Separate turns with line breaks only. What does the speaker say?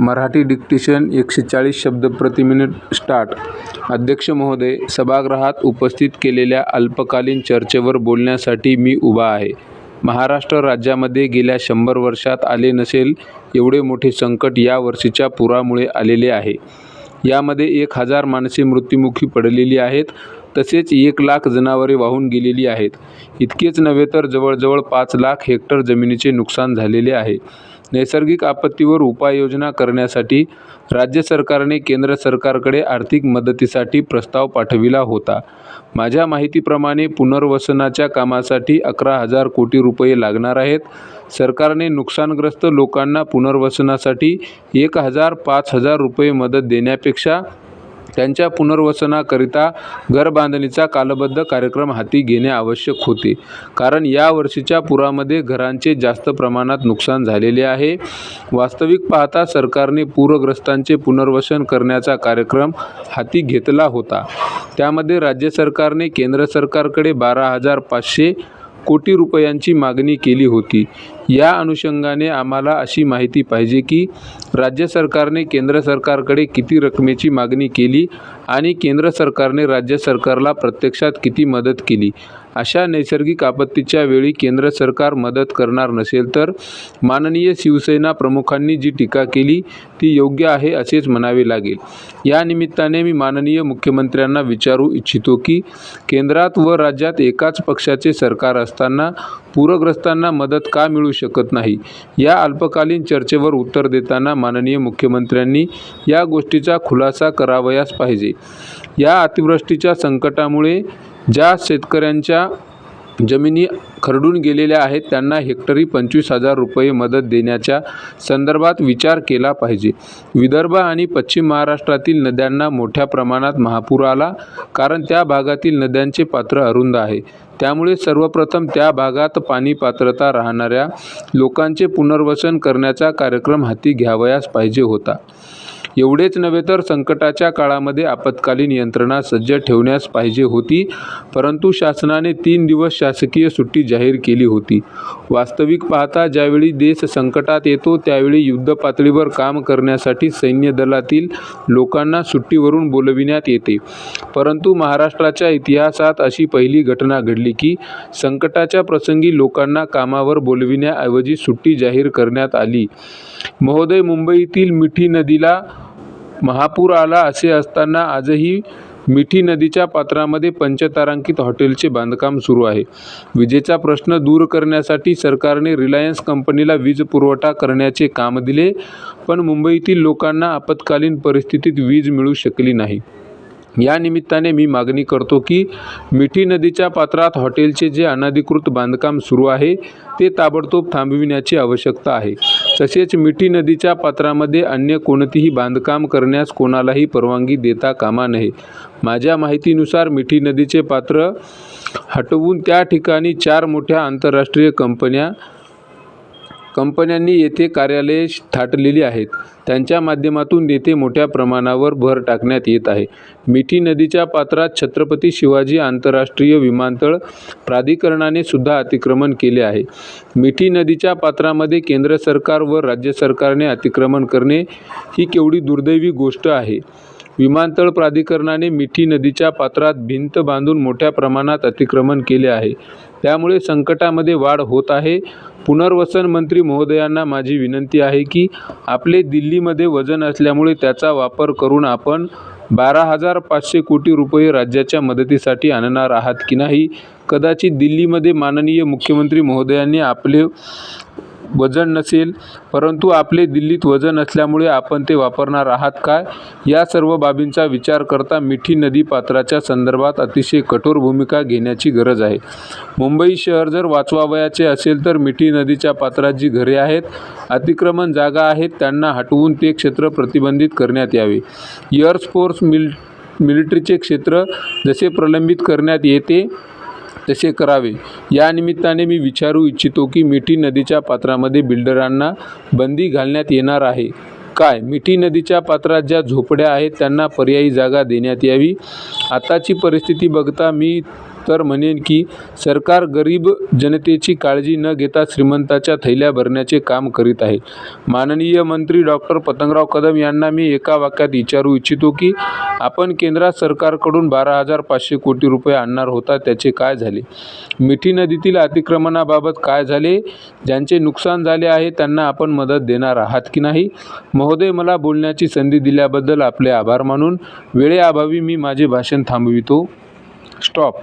Marathi dictation एकशे चाळीस शब्द प्रति मिनिट स्टार्ट. अध्यक्ष महोदय सभागृहात उपस्थित केलेल्या अल्पकालीन चर्चेवर बोलण्यासाठी मी उभा आहे. महाराष्ट्र राज्यामध्ये गेल्या शंभर वर्षात आले नसेल एवढे मोठे संकट या वर्षीच्या पुरामुळे आलेले आहे. यामध्ये एक हजार माणसे मृत्युमुखी पडलेली आहेत तसेच एक लाख जनावरे वाहून गेलेली आहेत. इतकेच नव्हे तर जवळजवळ पाच लाख हेक्टर जमिनीचे नुकसान झालेले आहे. नैसर्गिक आपत्तीवर उपाययोजना करण्यासाठी राज्य सरकारने केंद्र सरकारकडे आर्थिक मदतीसाठी प्रस्ताव पाठविला होता. माझ्या माहितीप्रमाणे पुनर्वसनाच्या कामासाठी अकरा हजार कोटी रुपये लागणार आहेत. सरकारने नुकसानग्रस्त लोकांना पुनर्वसनासाठी एक हजार पाच हजार रुपये मदत देण्यापेक्षा त्यांच्या पुनर्वसनाकरिता घरबांधणीचा कालबद्ध कार्यक्रम हाती घेणे आवश्यक होते. कारण या वर्षीच्या पुरामध्ये घरांचे जास्त प्रमाणात नुकसान झालेले आहे. वास्तविक पाहता सरकारने पूरग्रस्तांचे पुनर्वसन करण्याचा कार्यक्रम हाती घेतला होता. त्यामध्ये राज्य सरकारने केंद्र सरकारकडे बारा हजार पाचशे कोटी रुपयांची मागणी केली होती. या अनुषंगाने आम्हाला अशी माहिती पाहिजे की राज्य सरकारने केंद्र सरकारकडे किती रकमेची मागणी केली आणि केंद्र सरकारने राज्य सरकारला प्रत्यक्षात किती मदत केली? अशा नैसर्गिक आपत्तीच्या वेळी केंद्र सरकार मदत करणार नसेल तर माननीय शिवसेना प्रमुखांनी जी टीका केली ती योग्य आहे असेच म्हणावे लागेल. या निमित्ताने मी माननीय मुख्यमंत्र्यांना विचारू इच्छितो की केंद्रात व राज्यात एकाच पक्षाचे सरकार असताना पूरग्रस्तांना मदत का मिळू शकत नाही? या अल्पकालीन चर्चेवर उत्तर देताना माननीय मुख्यमंत्र्यांनी या गोष्टीचा खुलासा करावयास पाहिजे. या अतिवृष्टीच्या संकटामुळे ज्या शेतकऱ्यांच्या जमिनी खरडून गेलेल्या आहेत. त्यांना हेक्टरी पंचवीस हजार रुपये मदत देण्याच्या संदर्भात विचार केला पाहिजे. विदर्भ आणि पश्चिम महाराष्ट्रातील नद्यांना मोठ्या प्रमाणात महापूर आला कारण त्या भागातील नद्यांचे पात्र अरुंद आहे. त्यामुळे सर्वप्रथम त्या भागात पाणी पात्रता राहणाऱ्या लोकांचे पुनर्वसन करण्याचा कार्यक्रम हाती घ्यावयास पाहिजे होता. एवढेच नव्हे तर संकटाच्या काळामध्ये आपत्कालीन यंत्रणा सज्ज ठेवण्यास पाहिजे होती परंतु शासनाने तीन दिवस शासकीय सुट्टी जाहीर केली होती. वास्तविक पाहता ज्यावेळी देश संकटात येतो त्यावेळी युद्धपातळीवर काम करण्यासाठी सैन्य दलातील लोकांना सुट्टीवरून बोलविण्यात येते. परंतु महाराष्ट्राच्या इतिहासात अशी पहिली घटना घडली की संकटाच्या प्रसंगी लोकांना कामावर बोलविण्याऐवजी सुट्टी जाहीर करण्यात आली. महोदय मुंबईतील मिठी नदीला महापूर आला असे असताना आजही मिठी नदीच्या पात्रामध्ये पंचतारांकित हॉटेलचे बांधकाम सुरू आहे. विजेचा प्रश्न दूर करण्यासाठी सरकारने रिलायन्स कंपनीला वीज पुरवठा करण्याचे काम दिले पण मुंबईतील लोकांना आपत्कालीन परिस्थितीत वीज मिळू शकली नाही. या निमित्ताने मी मागणी करतो की मिठी नदीच्या पात्रात हॉटेलचे जे अनधिकृत बांधकाम सुरू आहे ते ताबडतोब थांबविण्याची आवश्यकता आहे. तसेच मिठी नदीच्या पात्रामध्ये अन्य कोणतीही बांधकाम करण्यास कोणालाही परवानगी देता कामा नये. माझ्या माहितीनुसार मिठी नदीचे पात्र हटवून त्या ठिकाणी चार मोठ्या आंतरराष्ट्रीय कंपन्या कंपन्यांनी येथे कार्यालये थाटलेली आहेत. त्यांच्या माध्यमातून येथे मोठ्या प्रमाणावर भर टाकण्यात येत आहे. मिठी नदीच्या पात्रात छत्रपती शिवाजी आंतरराष्ट्रीय विमानतळ प्राधिकरणाने सुद्धा अतिक्रमण केले आहे. मिठी नदीच्या पात्रामध्ये केंद्र सरकार व राज्य सरकारने अतिक्रमण करणे ही केवढी दुर्दैवी गोष्ट आहे. विमानतळ प्राधिकरणाने मिठी नदीच्या पात्रात भिंत बांधून मोठ्या प्रमाणात अतिक्रमण केले आहे. त्यामुळे संकटामध्ये वाढ होत आहे. पुनर्वसन मंत्री महोदयांना माझी विनंती आहे की आपले दिल्लीमध्ये वजन असल्यामुळे त्याचा वापर करून आपण बारा हजार पाचशे कोटी रुपये राज्याच्या मदतीसाठी आणणार आहात की नाही? कदाचित दिल्लीमध्ये माननीय मुख्यमंत्री महोदयांनी आपले वजन नसेल परंतु आपले दिल्लीत वजन असल्यामुळे आपण ते वापरणार आहात काय? या सर्व बाबींचा विचार करता मिठी नदी पात्राच्या संदर्भात अतिशय कठोर भूमिका घेण्याची गरज आहे. मुंबई शहर जर वाचवावयाचे असेल तर मिठी नदीच्या पात्रात जी घरे आहेत अतिक्रमण जागा आहेत त्यांना हटवून ते क्षेत्र प्रतिबंधित करण्यात यावे. एअर फोर्स मिल मिलिटरीचे क्षेत्र जसे प्रलंबित करण्यात येते तसे करावे. या निमित्ताने मी विचारू इच्छितो की मिठी नदीच्या पात्रामध्ये बिल्डरांना बंदी घालण्यात येणार आहे. काय? मिठी नदीच्या पात्रात ज्या झोपड्या आहेत त्यांना पर्यायी जागा देण्यात यावी. आताची परिस्थिती बघता मी तर म्हणेन की सरकार गरीब जनतेची काळजी न घेता श्रीमंताच्या थैल्या भरण्याचे काम करीत आहे. माननीय मंत्री डॉक्टर पतंगराव कदम यांना मी एका वाक्यात विचारू इच्छितो की आपण केंद्रात सरकारकडून बारा हजार पाचशे कोटी रुपये आणणार होता त्याचे काय झाले? मिठी नदीतील अतिक्रमणाबाबत काय झाले? ज्यांचे नुकसान झाले आहे त्यांना आपण मदत देणार आहात की नाही? महोदय मला बोलण्याची संधी दिल्याबद्दल आपले आभार मानून वेळेअभावी मी माझे भाषण थांबवितो. स्टॉप.